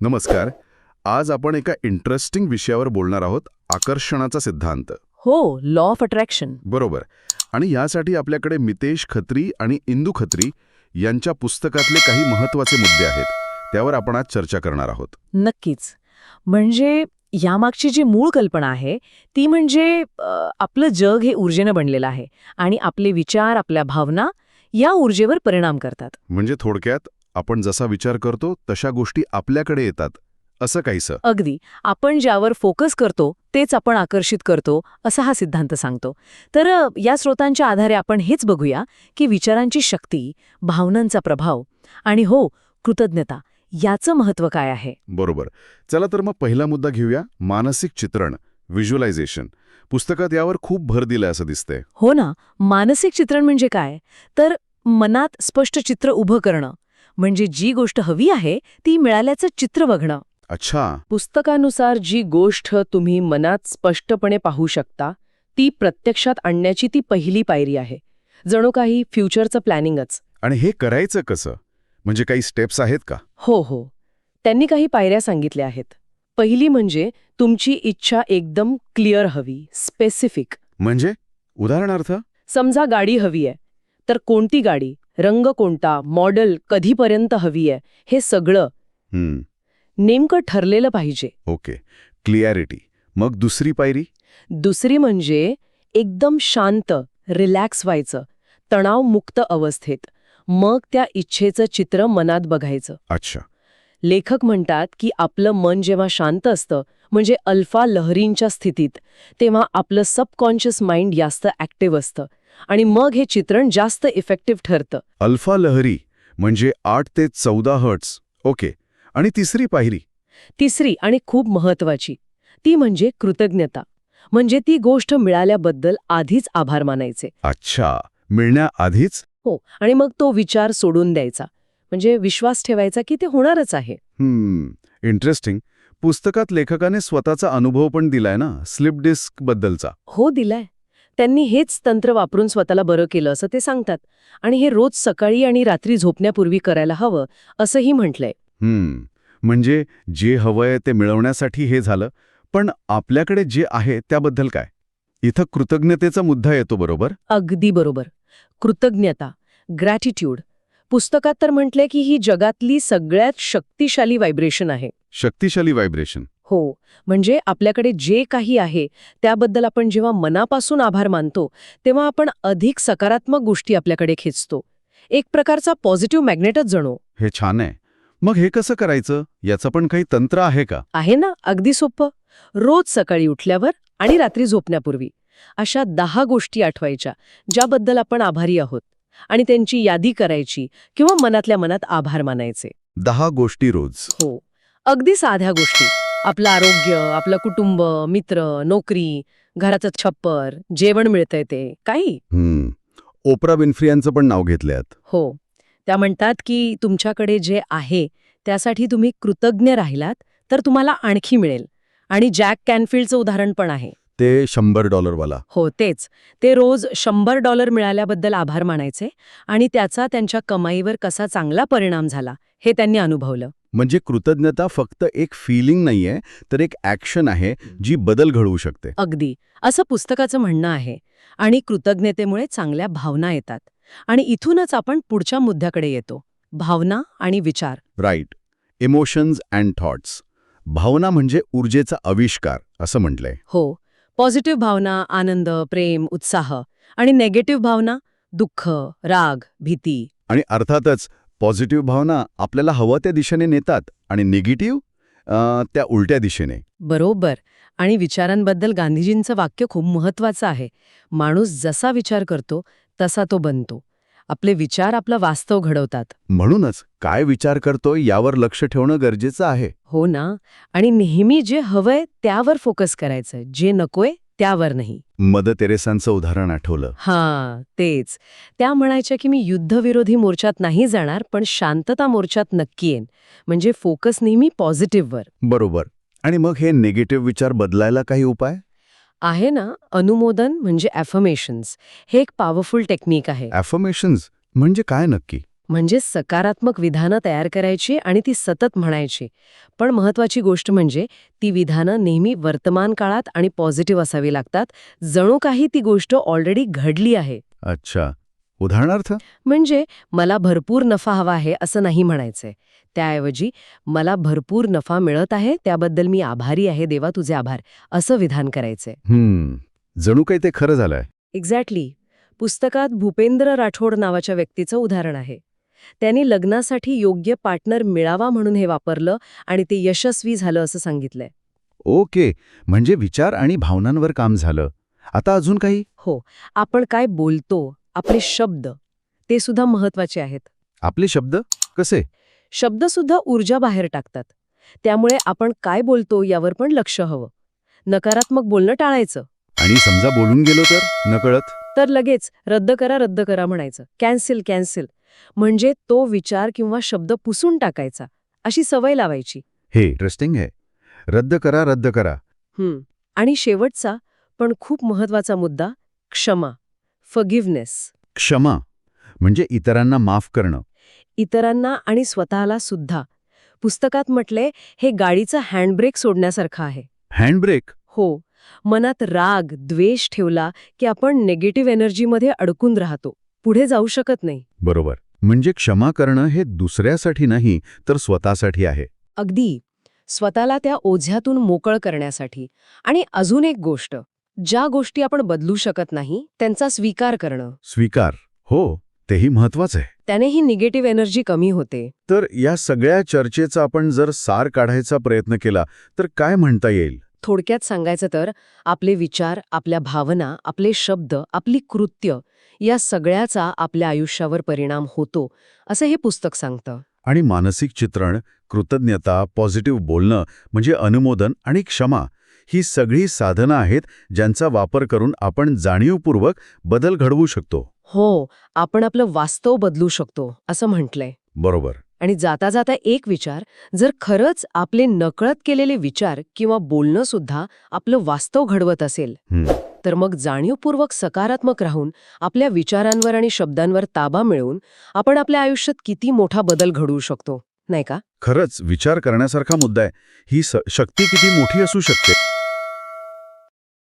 नमस्कार. आज आपण एका इंटरेस्टिंग विषयावर बोलणार आहोत आकर्षणाचा सिद्धांत. हो लॉ ऑफ अट्रॅक्शन बरोबर. आणि यासाठी आपल्याकडे मितेश खत्री आणि इंदू खत्री यांच्या पुस्तकातले काही महत्त्वाचे मुद्दे आहेत. त्यावर आपण आज चर्चा करणार आहोत. नक्कीच. म्हणजे यामागची जी मूळ कल्पना आहे ती म्हणजे आपलं जग हे ऊर्जेनं बनलेलं आहे आणि आपले विचार आपल्या भावना या ऊर्जेवर परिणाम करतात. म्हणजे थोडक्यात आपण जसा विचार करतो तशा गोष्टी आपल्याकडे येतात. असं काहीसं. अगदी. आपण ज्यावर फोकस करतो तेच आपण आकर्षित करतो असा हा सिद्धांत सांगतो. तर या स्रोतांच्या आधारे आपण हेच बघूया की विचारांची शक्ती भावनांचा प्रभाव आणि हो कृतज्ञता याचं महत्त्व काय आहे? बरोबर. चला तर मग पहिला मुद्दा घेऊया मानसिक चित्रण व्हिज्युअलायझेशन. पुस्तकात यावर खूप भर दिलाय असं दिसतंय. हो ना. मानसिक चित्रण म्हणजे काय? तर मनात स्पष्ट चित्र उभं करणं म्हणजे जी गोष्ट हवी आहे ती मिळाल्याचं चित्र बघणं. अच्छा. पुस्तकानुसार जी गोष्ट तुम्ही मनात स्पष्टपणे पाहू शकता ती प्रत्यक्षात आणण्याची ती पहिली पायरी आहे. जणू काही फ्युचरचं प्लॅनिंगच. आणि हे करायचं कसं? म्हणजे काही स्टेप्स आहेत का? हो हो. त्यांनी काही पायऱ्या सांगितल्या आहेत. पहिली म्हणजे तुमची इच्छा एकदम क्लिअर हवी स्पेसिफिक. म्हणजे? उदाहरणार्थ? समजा गाडी हवी आहे तर कोणती गाडी? रंग कोणता मॉडेल कधीपर्यंत हवी आहे हे सगळं नेमकं ठरलेलं पाहिजे. ओके. क्लिअरिटी मग दुसरी पायरी? दुसरी म्हणजे एकदम शांत रिलॅक्स व्हायचं तणावमुक्त अवस्थेत मग त्या इच्छेचं चित्र मनात बघायचं. अच्छा. लेखक म्हणतात की आपलं मन जेव्हा शांत असतं म्हणजे अल्फा लहरींच्या स्थितीत तेव्हा आपलं सबकॉन्शियस माइंड जास्त ॲक्टिव्ह असतं. आणि मग हे चित्रण जास्त इफेक्टिव्ह ठरतं. अल्फा लहरी म्हणजे आठ ते चौदा हर्ट्स ओके आणि तिसरी पायरी? तिसरी आणि खूप महत्वाची. ती म्हणजे कृतज्ञता. म्हणजे ती गोष्ट मिळाल्याबद्दल आधीच आभार मानायचे. अच्छा. मिळण्याआधीच? हो. आणि मग तो विचार सोडून द्यायचा. म्हणजे विश्वास ठेवायचा की ते होणारच आहे. इंटरेस्टिंग पुस्तकात लेखकाने स्वतःचा अनुभव पण दिलाय ना? स्लिप डिस्क बद्दलचा. हो दिलाय. त्यांनी हेच तंत्र वापरून स्वतःला बरं केलं असं ते सांगतात. आणि हे रोज सकाळी आणि रात्री झोपण्यापूर्वी करायला हवं असंही म्हटलंय. हम्म. म्हणजे जे हवंय ते मिळवण्यासाठी हे झालं पण आपल्याकडे जे आहे त्याबद्दल काय? इथं कृतज्ञतेचा मुद्दा येतो बरोबर? अगदी बरोबर. कृतज्ञता ग्रॅटिट्यूड पुस्तकात तर म्हटलंय की ही जगातली सगळ्यात शक्तिशाली व्हायब्रेशन आहे. शक्तिशाली व्हायब्रेशन हो म्हणजे आपल्याकडे जे काही आहे त्याबद्दल आपण जेव्हा मनापासून आभार मानतो तेव्हा आपण अधिक सकारात्मक गोष्टी आपल्याकडे खेचतो. एक प्रकारचा पॉझिटिव्ह मॅग्नेटच जणू. हे छान आहे. मग हे कसं करायचं? याचं पण काही तंत्र आहे का? आहे ना अगदी सोपं. रोज सकाळी उठल्यावर आणि रात्री झोपण्यापूर्वी अशा दहा गोष्टी आठवायच्या ज्याबद्दल आपण आभारी आहोत. आणि त्यांची यादी करायची किंवा मनातल्या मनात आभार मानायचे. दहा गोष्टी रोज. हो अगदी साध्या गोष्टी. आपलं आरोग्य आपलं कुटुंब मित्र नोकरी घराचं छप्पर जेवण मिळतंय ते काही? हम्म. ओप्रा विन्फ्री यांचं पण नाव घेतलंय. हो. त्या म्हणतात की तुमच्याकडे जे आहे त्यासाठी तुम्ही कृतज्ञ राहिलात तर तुम्हाला आणखी मिळेल. आणि जॅक कॅनफिल्डचं उदाहरण पण आहे. ते शंभर डॉलरवाला. हो तेच. ते रोज शंभर डॉलर मिळाल्याबद्दल आभार मानायचे आणि त्याचा त्यांच्या कमाईवर कसा चांगला परिणाम झाला हे त्यांनी अनुभवलं. म्हणजे कृतज्ञता फक्त एक फिलिंग नाहीये तर एक ॲक्शन आहे जी बदल घडवू शकते. अगदी. असं पुस्तकाचं म्हणणं आहे. आणि कृतज्ञतेमुळे चांगल्या भावना येतात. आणि इथूनच आपण पुढच्या मुद्द्याकडे येतो. भावना आणि विचार. राईट इमोशन्स अँड थॉट्स भावना म्हणजे ऊर्जेचा आविष्कार असं म्हटलंय. हो. पॉझिटिव्ह भावना आनंद प्रेम उत्साह. आणि नेगेटिव्ह भावना दुःख राग भीती. आणि अर्थातच पॉझिटिव्ह भावना आपल्याला हवं त्या दिशेने नेतात आणि निगेटिव्ह त्या उलट्या दिशेने. बरोबर. आणि विचारांबद्दल गांधीजींचं वाक्य खूप महत्वाचं आहे. माणूस जसा विचार करतो तसा तो बनतो. आपले विचार आपलं वास्तव घडवतात. म्हणूनच काय विचार करतोय यावर लक्ष ठेवणं गरजेचं आहे. हो ना. आणि नेहमी जे हवंय त्यावर फोकस करायचं. जे नकोय त्यावर नाही. मदर तेरेसांचं उदाहरण आठवलं. हां तेच. त्या म्हणायच्या की मी युद्धविरोधी मोर्चात नाही जाणार पण शांतता मोर्चात नक्की येईन. म्हणजे फोकस नेहमी पॉझिटिव्हवर. बरोबर. आणि मग हे निगेटिव्ह विचार बदलायला काही उपाय? आहे ना अनुमोदन म्हणजे ॲफर्मेशन्स हे एक पॉवरफुल टेक्निक आहे. ॲफर्मेशन्स म्हणजे काय नक्की? म्हणजे सकारात्मक विधानं तयार करायची आणि ती सतत म्हणायची. पण महत्वाची गोष्ट म्हणजे ती विधानं नेहमी वर्तमान काळात आणि पॉझिटिव्ह असावी लागतात. जणू काही ती गोष्ट ऑलरेडी घडली आहे. अच्छा. उदाहरणार्थ? म्हणजे मला भरपूर नफा हवा आहे असं नाही म्हणायचंय. त्याऐवजी मला भरपूर नफा मिळत आहे त्याबद्दल मी आभारी आहे देवा तुझे आभार असं विधान करायचंय. जणू काही ते खरं झालंय. एक्झॅक्टली. पुस्तकात भूपेंद्र राठोड नावाच्या व्यक्तीचं उदाहरण आहे. त्यांनी लग्नासाठी योग्य पार्टनर मिळावा म्हणून हे वापरलं आणि ते यशस्वी झालं असं सांगितलंय. ओके म्हणजे विचार आणि भावनांवर काम झालं. आता अजून काही? हो आपण काय बोलतो आपले शब्द ते सुद्धा महत्त्वाचे आहेत. आपले शब्द? कसे? शब्द सुद्धा ऊर्जा बाहेर टाकतात. त्यामुळे आपण काय बोलतो यावर पण लक्ष हवं. नकारात्मक बोलणं टाळायचं. आणि समजा बोलून गेलो तर? नकळत? तर लगेच रद्द करा रद्द करा म्हणायचं. Cancel cancel. म्हणजे तो विचार किंवा शब्द पुसून टाकायचा अशी सवय लावायची. हे इंटरेस्टिंग आहे. रद्द करा रद्द करा. हं. आणि शेवटचा पण खूप महत्त्वाचा मुद्दा क्षमा. फगिव्हनेस क्षमा म्हणजे इतरांना माफ करणं. इतरांना आणि स्वतःला सुद्धा. पुस्तकात म्हटले हे गाडीचा हँडब्रेक सोडण्यासारखं आहे. हँडब्रेक हो. मनात राग द्वेष ठेवला की आपण निगेटिव्ह एनर्जीमध्ये अडकून राहतो. पुढे जाऊ शकत नाही. बरोबर. म्हणजे क्षमा करणं हे दुसऱ्यासाठी नाही तर स्वतःसाठी आहे. अगदी. स्वतःला त्या ओझ्यातून मोकळ करण्यासाठी. आणि अजून एक गोष्ट ज्या गोष्टी आपण बदलू शकत नाही त्यांचा स्वीकार करणं. स्वीकार. हो तेही महत्वाचं आहे. त्यानेही निगेटिव्ह एनर्जी कमी होते. तर या सगळ्या चर्चेचा आपण जर सार काढायचा प्रयत्न केला तर काय म्हणता येईल? थोडक्यात सांगायचं तर आपले विचार आपल्या भावना आपले शब्द आपली कृत्य या सगळ्याचा आपल्या आयुष्यावर परिणाम होतो असं हे पुस्तक सांगतं. आणि मानसिक चित्रण कृतज्ञता पॉझिटिव्ह बोलणं म्हणजे अनुमोदन आणि क्षमा ही सगळी साधनं आहेत ज्यांचा वापर करून आपण जाणीवपूर्वक बदल घडवू शकतो. हो आपण आपलं वास्तव बदलू शकतो असं म्हटलंय. बरोबर. आणि जाता जाता एक विचार जर खरंच आपले नकळत केलेले विचार किंवा बोलणं सुद्धा आपलं वास्तव घडवत असेल. तर मग जाणीवपूर्वक सकारात्मक राहून आपल्या विचारांवर आणि शब्दांवर ताबा मिळवून आपण आपल्या आयुष्यात किती मोठा बदल घडवू शकतो नाही का? खरंच विचार करण्यासारखा मुद्दा आहे. ही शक्ती किती मोठी असू शकते.